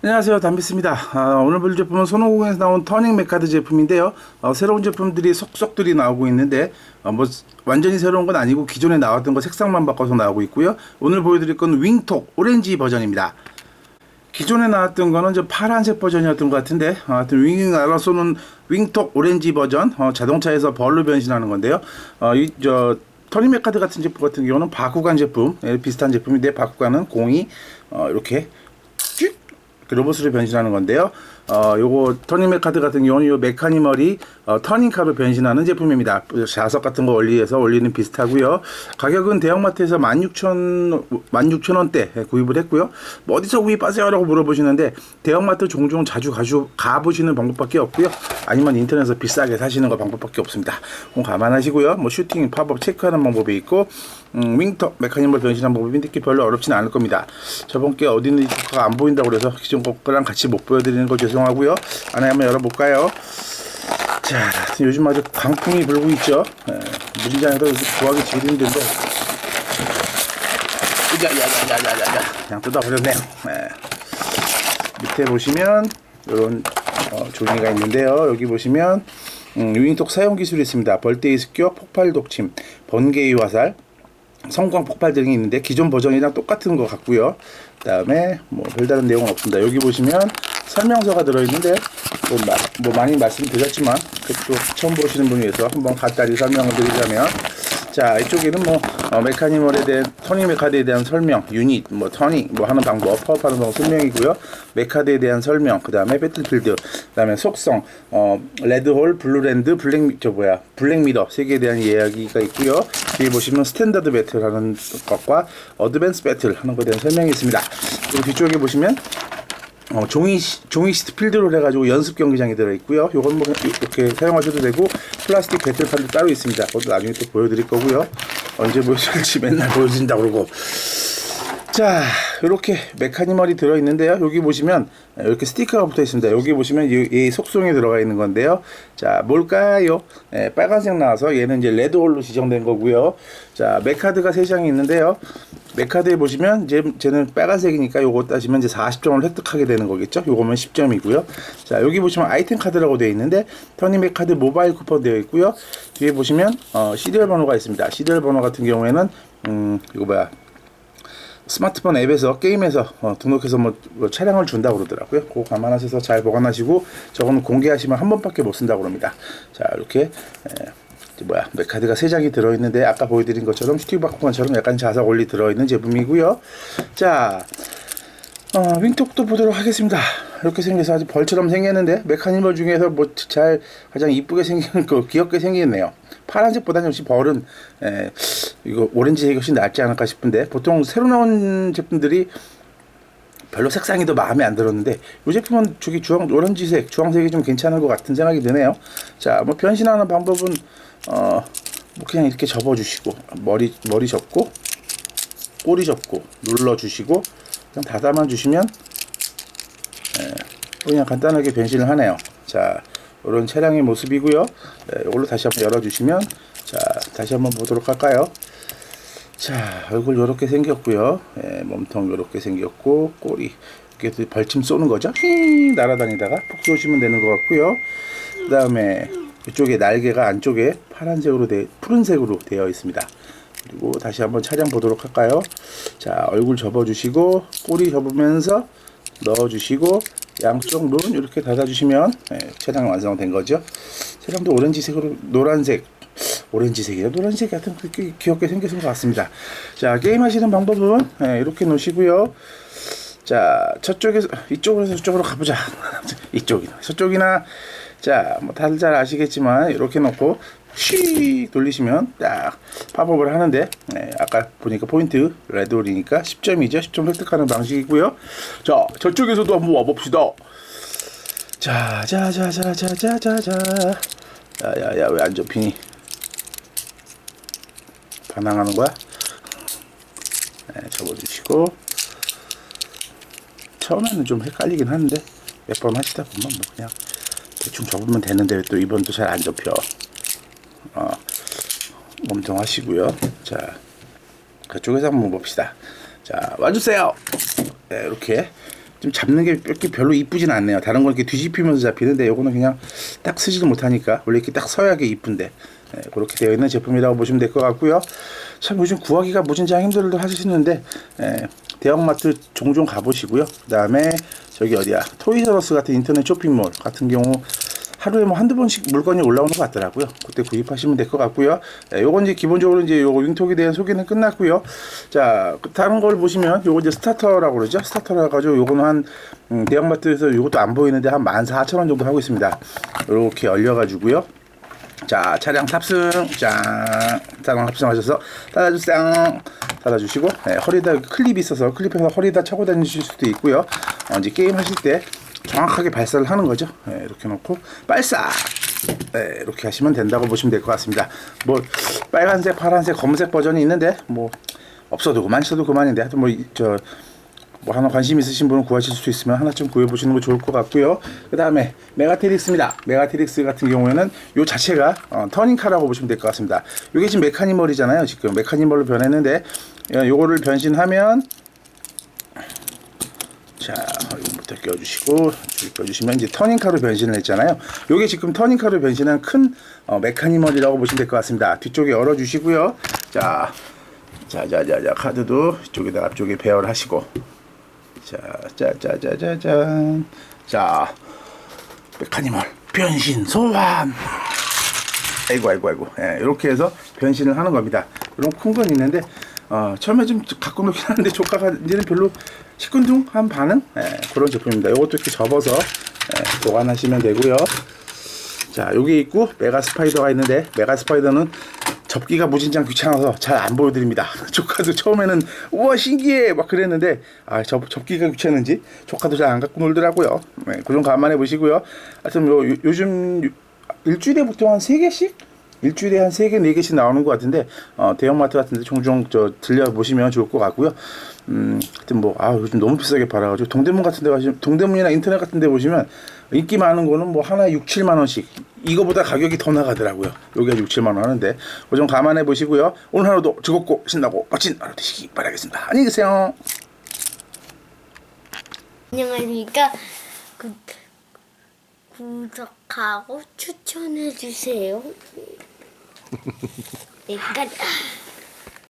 안녕하세요. 담비스입니다. 아, 오늘 볼 제품은 손오공에서 나온 터닝 메카드 제품인데요. 어, 새로운 제품들이 속속들이 나오고 있는데 어, 뭐 완전히 새로운 건 아니고 기존에 나왔던 거 색상만 바꿔서 나오고 있고요. 오늘 보여드릴 건 윙톡 오렌지 버전입니다. 기존에 나왔던 거는 저 파란색 버전이었던 것 같은데 어, 하여튼 윙 날아 쏘는 윙톡 오렌지 버전 어, 자동차에서 벌로 변신하는 건데요. 어, 이저 터닝 메카드 같은 제품 같은 경우는 바쿠간 제품 예, 비슷한 제품인데 바쿠간은 공이 어, 이렇게 로봇으로 변신하는 건데요. 어, 요거 터닝 카드 같은 경우는 요 메카니멀이 어, 터닝카로 변신하는 제품입니다. 자석 같은 거 원리에서 원리는 비슷하고요. 가격은 대형마트에서 16,000 16,000원대 구입을 했고요. 뭐 어디서 구입하세요라고 물어보시는데 대형마트 종종 자주 가주 가 보시는 방법밖에 없고요. 아니면 인터넷에서 비싸게 사시는 거 방법밖에 없습니다. 그럼 감안하시고요. 뭐 슈팅, 팝업 체크하는 방법이 있고 음, 윙터 메카니멀 변신하는 방법이 특히 별로 어렵지는 않을 겁니다. 저번 게 어디 있는지 안 보인다고 그래서 기존 거랑 같이 못 보여드리는 거 죄송하고요. 안에 한번 열어볼까요? 자, 요즘 아주 강풍이 불고 있죠. 요즘 구하기 제일 힘든데. 야야야야야야야. 그냥 뜯어버렸네요. 예. 밑에 보시면 이런 어, 종이가 있는데요. 여기 보시면 음, 유인톡 사용 기술이 있습니다. 벌떼의 습격, 폭발 독침, 번개의 화살, 성광 폭발 등이 있는데 기존 버전이랑 똑같은 것 같고요. 그다음에 뭐 별다른 내용은 없습니다. 여기 보시면 설명서가 들어있는데 뭐, 마, 뭐 많이 말씀드렸지만 그또 처음 보시는 분을 위해서 한번 간단히 설명을 드리자면 자 이쪽에는 뭐 어, 메카니멀에 대한 터닝 메카드에 대한 설명, 유닛, 뭐 터닝 뭐 하는 방법, 파업하는 방법 설명이고요. 메카드에 대한 설명, 그 다음에 배틀필드, 그 다음에 속성, 어 레드홀, 블루랜드, 블랙 저 뭐야 블랙미러 세 개에 대한 이야기가 있고요. 뒤에 보시면 스탠다드 배틀 하는 것과 어드밴스 배틀 하는 것에 대한 설명이 있습니다. 그리고 뒤쪽에 보시면 어, 종이 시- 종이 시트 필드로 해가지고 연습 경기장이 들어 있고요. 요건 뭐 이렇게 사용하셔도 되고 플라스틱 배틀판도 따로 있습니다. 그것도 나중에 또 보여드릴 거고요. 언제 보여줄지 맨날 보여준다 그러고. 자, 이렇게 메카니멀이 들어 있는데요. 여기 보시면 이렇게 스티커가 붙어 있습니다. 여기 보시면 이, 이 속성에 들어가 있는 건데요. 자, 뭘까요? 예, 빨간색 나와서 얘는 이제 레드홀로 지정된 거고요. 자, 메카드가 세 장이 있는데요. 메카드에 보시면 이제 쟤는 빨간색이니까 요거 따시면 이제 40점을 획득하게 되는 거겠죠. 요거면 10점이고요. 자, 여기 보시면 아이템 카드라고 되어 있는데 터니 메카드 모바일 쿠폰 되어 있고요. 뒤에 보시면 어, 시리얼 번호가 있습니다. 시리얼 번호 같은 경우에는 음, 이거 뭐야? 스마트폰 앱에서 게임에서 어, 등록해서 뭐, 뭐 차량을 준다고 그러더라고요. 그거 감안하셔서 잘 보관하시고 저거는 공개하시면 한 번밖에 못 쓴다고 그럽니다. 자 이렇게 에, 이제 뭐야 메카드가 세 장이 들어있는데 아까 보여드린 것처럼 슈티바쿠건처럼 약간 자석 원리 들어있는 제품이고요. 자 어, 윙톡도 보도록 하겠습니다. 이렇게 생겨서 아주 벌처럼 생겼는데 메카니멀 중에서 뭐 잘 가장 이쁘게 생긴 거 귀엽게 생겼네요. 파란색보다는 역시 벌은 에, 이거 오렌지색이 훨씬 낫지 않을까 싶은데 보통 새로 나온 제품들이 별로 색상이 더 마음에 안 들었는데 이 제품은 저기 주황 오렌지색 주황색이 좀 괜찮은 것 같은 생각이 드네요. 자 뭐 변신하는 방법은 어 뭐 그냥 이렇게 접어주시고 머리 머리 접고 꼬리 접고 눌러주시고 그냥 닫아만 주시면 예, 그냥 간단하게 변신을 하네요. 자, 이런 차량의 모습이고요. 예, 이걸로 다시 한번 열어주시면 자, 다시 한번 보도록 할까요? 자, 얼굴 이렇게 생겼고요. 예, 몸통 이렇게 생겼고 꼬리 이렇게 벌침 쏘는 거죠. 히 날아다니다가 푹 쏘시면 되는 것 같고요. 그 다음에 이쪽에 날개가 안쪽에 파란색으로 돼 푸른색으로 되어 있습니다. 그리고 다시 한번 차량 보도록 할까요? 자, 얼굴 접어주시고 꼬리 접으면서 넣어주시고 양쪽 눈 이렇게 닫아주시면 예, 차량 완성된 거죠. 차량도 오렌지색으로 노란색 오렌지색이나 노란색 같은 그렇게 귀엽게 생겼은 것 같습니다. 자 게임 하시는 방법은 예, 이렇게 놓으시고요. 자 저쪽에서 이쪽으로 해서 저쪽으로 가보자. 이쪽이나 저쪽이나 자 뭐 다들 잘 아시겠지만 이렇게 놓고 휘 돌리시면 딱 팝업을 하는데 예, 아까 보니까 포인트 레드홀이니까 10점이죠. 10점 획득하는 방식이고요. 자 저쪽에서도 한번 와봅시다. 자, 자, 자, 자, 자, 자, 자, 자. 야, 야, 야, 왜 안 접히니? 반항하는 거야? 네, 접어주시고. 처음에는 좀 헷갈리긴 하는데, 몇 번 하시다 보면 뭐 그냥 대충 접으면 되는데 왜또 이번 또잘안 접혀. 어, 몸통 하시고요. 자, 그쪽에서 한번 봅시다. 자, 와주세요. 네, 이렇게 좀 잡는 게 이렇게 별로 이쁘진 않네요. 다른 건 이렇게 뒤집히면서 잡히는데 요거는 그냥 딱 쓰지도 못하니까 원래 이렇게 딱 서야 게 이쁜데 예, 그렇게 되어 있는 제품이라고 보시면 될 것 같고요. 참 요즘 구하기가 무진장 힘들도 하시는데 예, 대형마트 종종 가보시고요. 그 다음에 저기 어디야 토이저러스 같은 인터넷 쇼핑몰 같은 경우 하루에 뭐 한두 번씩 물건이 올라오는 것 같더라고요. 그때 구입하시면 될 것 같고요. 예, 요건 이제 기본적으로 이제 요거 윙톡에 대한 소개는 끝났고요. 자, 그 다른 걸 보시면 요거 이제 스타터라고 그러죠. 스타터라 가지고 요거는 한 음, 대형마트에서 요것도 안 보이는데 한 14,000원 정도 하고 있습니다. 요렇게 열려 가지고요. 자, 차량 탑승, 짠, 차량 탑승하셔서 닫아주세요. 닫아주시고, 네, 허리다 클립이 있어서 클립해서 허리다 차고 다니실 수도 있고요. 어, 이제 게임 하실 때 정확하게 발사를 하는 거죠. 네, 이렇게 놓고 발사. 네, 이렇게 하시면 된다고 보시면 될 것 같습니다. 뭐 빨간색, 파란색, 검은색 버전이 있는데 뭐 없어도 그만, 있어도 그만인데 하여튼 뭐저 뭐 하나 관심 있으신 분은 구하실 수 있으면 하나쯤 구해 보시는 거 좋을 것 같고요. 그 다음에 메가테릭스입니다. 메가테릭스 같은 경우에는 요 자체가 어, 터닝카라고 보시면 될 것 같습니다. 요게 지금 메카니멀이잖아요. 지금 메카니멀로 변했는데 어, 요거를 변신하면 자 이거부터 껴주시고 줄 껴주시면 이제 터닝카로 변신을 했잖아요. 요게 지금 터닝카로 변신한 큰 어, 메카니멀이라고 보시면 될 것 같습니다. 뒤쪽에 열어주시고요. 자, 자자자자 카드도 이쪽에다 앞쪽에 배열 하시고 자, 짜자자자잔. 자, 메카니멀 변신 소환. 아이고 아이고 아이고. 예, 이렇게 해서 변신을 하는 겁니다. 이런 큰 건 있는데 어, 처음에 좀 갖고 놓긴 하는데 조카가 이제는 별로 시큰둥한 반응 예, 그런 제품입니다. 이것도 이렇게 접어서 예, 보관하시면 되고요. 자, 여기 있고 메가 스파이더가 있는데 메가 스파이더는 접기가 무진장 귀찮아서 잘 안 보여드립니다. 조카도 처음에는 우와 신기해 막 그랬는데 아 접, 접기가 귀찮은지 조카도 잘 안 갖고 놀더라고요. 네, 그좀 감안해 보시고요. 하여튼 요, 요- 요즘 유- 일주일에 보통 한세 개씩 일주일에 한 세 개, 네 개씩 나오는 것 같은데, 어, 대형마트 같은데 종종 저 들려보시면 좋을 것 같고요. 음, 하여튼 뭐, 아, 요즘 너무 비싸게 팔아가지고, 동대문 같은 데 가시면, 동대문이나 인터넷 같은 데 보시면, 인기 많은 거는 뭐 하나에 6, 7만원씩. 이거보다 가격이 더 나가더라고요. 여기가 6, 7만원 하는데, 그거 좀 감안해 보시고요. 오늘 하루도 즐겁고 신나고 멋진 하루 되시기 바라겠습니다. 안녕히 계세요. 안녕하십니까. 구, 구독하고 추천해 주세요. 일단